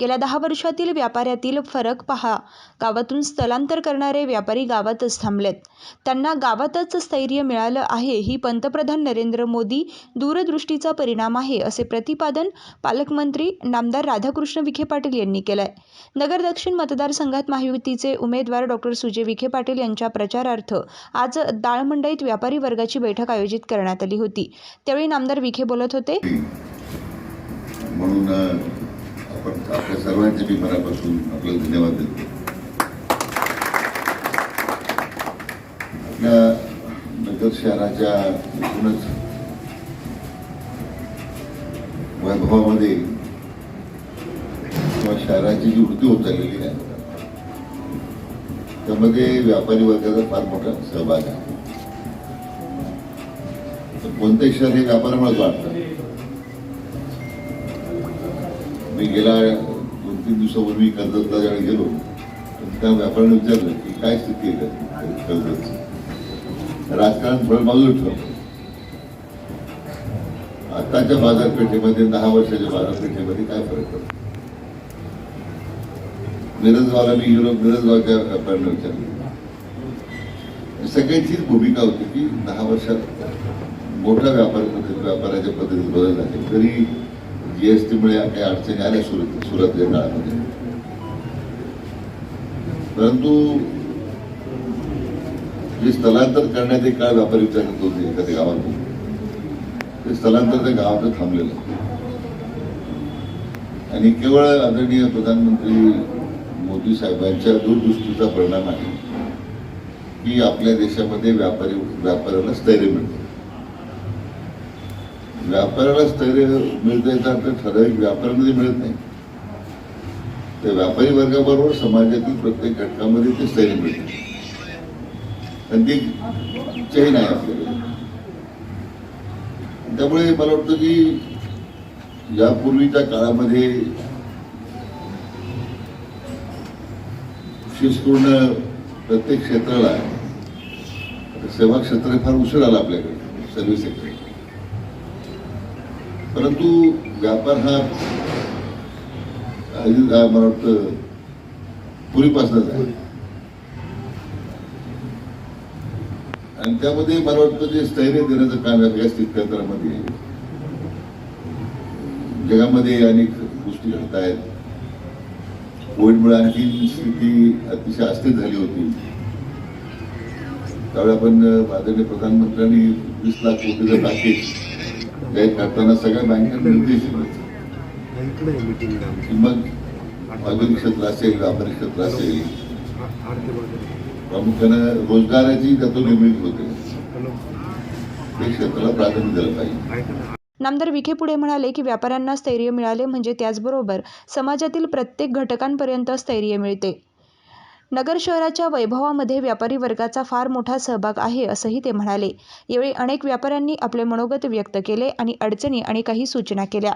गेल्या दहा वर्षातील व्यापाऱ्यातील फरक पहा. गावातून स्थलांतर करणारे व्यापारी गावातच थांबलेत. त्यांना गावातच स्थैर्य मिळालं आहे ही पंतप्रधान नरेंद्र मोदी दूरदृष्टीचा परिणाम आहे असे प्रतिपादन पालकमंत्री नामदार राधाकृष्ण विखे पाटील यांनी केलंय. नगर दक्षिण मतदारसंघात महायुतीचे उमेदवार डॉक्टर सुजय विखे पाटील यांच्या प्रचारार्थ आज दाळमंडईत व्यापारी वर्गाची बैठक आयोजित करण्यात आली होती. त्यावेळी नामदार विखे बोलत होते. म्हणून आपण आपल्या सर्वांच्या मी मनापासून आपल्याला धन्यवाद देतो. आपल्या नगर शहराच्या एकूणच वैभवामध्ये किंवा शहराची जी वृद्धी होत चाललेली आहे त्यामध्ये व्यापारी वर्गाचा फार मोठा सहभाग आहे. तर शहर हे व्यापारामुळेच वाढतं मी गेल्या दोन तीन दिवसापूर्वी कर्जतला ज्यावेळी गेलो. त्या व्यापाऱ्याने विचारलं की काय स्थिती आहे कर्जतची? राजकारण थोडं बाजूला ठेव. आताच्या बाजारपेठेमध्ये दहा वर्षाच्या बाजारपेठेमध्ये काय फरक पडतो? मिरजगावला मी युरोप मिरजगावच्या व्यापाऱ्याने विचारलं. सगळ्यांचीच भूमिका होती की दहा वर्षात मोठ्या व्यापार व्यापाराच्या पद्धतीत बदल झाले. तरी जीएसटीमुळे काही अडचणी आल्या सुरत सुरतच्या काळामध्ये. परंतु जे स्थलांतर करण्यात एक काळ व्यापारी विचार करत होते एखाद्या गावातून ते स्थलांतर त्या गावात थांबलेलं आणि केवळ आदरणीय प्रधानमंत्री मोदी साहेबांच्या दूरदृष्टीचा परिणाम आहे की आपल्या देशामध्ये व्यापारी व्यापाऱ्याला स्थैर्य मिळतं. व्यापाऱ्याला स्थैर्य मिळते याचा अर्थ ठराविक व्यापाऱ्यामध्ये मिळत नाही. तर व्यापारी वर्गाबरोबर समाजातील प्रत्येक घटकामध्ये ते स्थैर्य मिळते आणि ती चैन आहे आपल्याकडे. त्यामुळे मला वाटतं की यापूर्वीच्या काळामध्ये शिस्तपूर्ण प्रत्येक क्षेत्राला सेवा क्षेत्र फार उशीर आला आपल्याकडे सर्व्हिस सेक्टर परंतु व्यापार हा मला वाटतं पूर्वीपासूनच आहे. आणि त्यामध्ये मला वाटतं जे स्थैर्य देण्याचं काम आहे या क्षेत्रामध्ये जगामध्ये अनेक गोष्टी घडत आहेत. कोविडमुळे आणखी स्थिती अतिशय अस्थिर झाली होती. त्यावेळी आपण आदरणीय प्रधानमंत्र्यांनी वीस लाख कोटीचं पॅकेज जाहीर करताना सगळ्या बँकांना निर्देश दिले इकडे मीटिंगला की मग औद्योगिक क्षेत्र असेल व्यापारी क्षेत्र असेल. प्रामुख्यानं रोजगाराची त्यातून निर्मिती होते. ते क्षेत्राला प्राधान्य दिलं पाहिजे. नामदार विखे पुढे म्हणाले की व्यापाऱ्यांना स्थैर्य मिळाले म्हणजे त्याचबरोबर समाजातील प्रत्येक घटकांपर्यंत स्थैर्य मिळते. नगर शहराच्या वैभवामध्ये व्यापारी वर्गाचा फार मोठा सहभाग आहे असंही ते म्हणाले. यावेळी अनेक व्यापाऱ्यांनी आपले मनोगत व्यक्त केले आणि अडचणी आणि काही सूचना केल्या.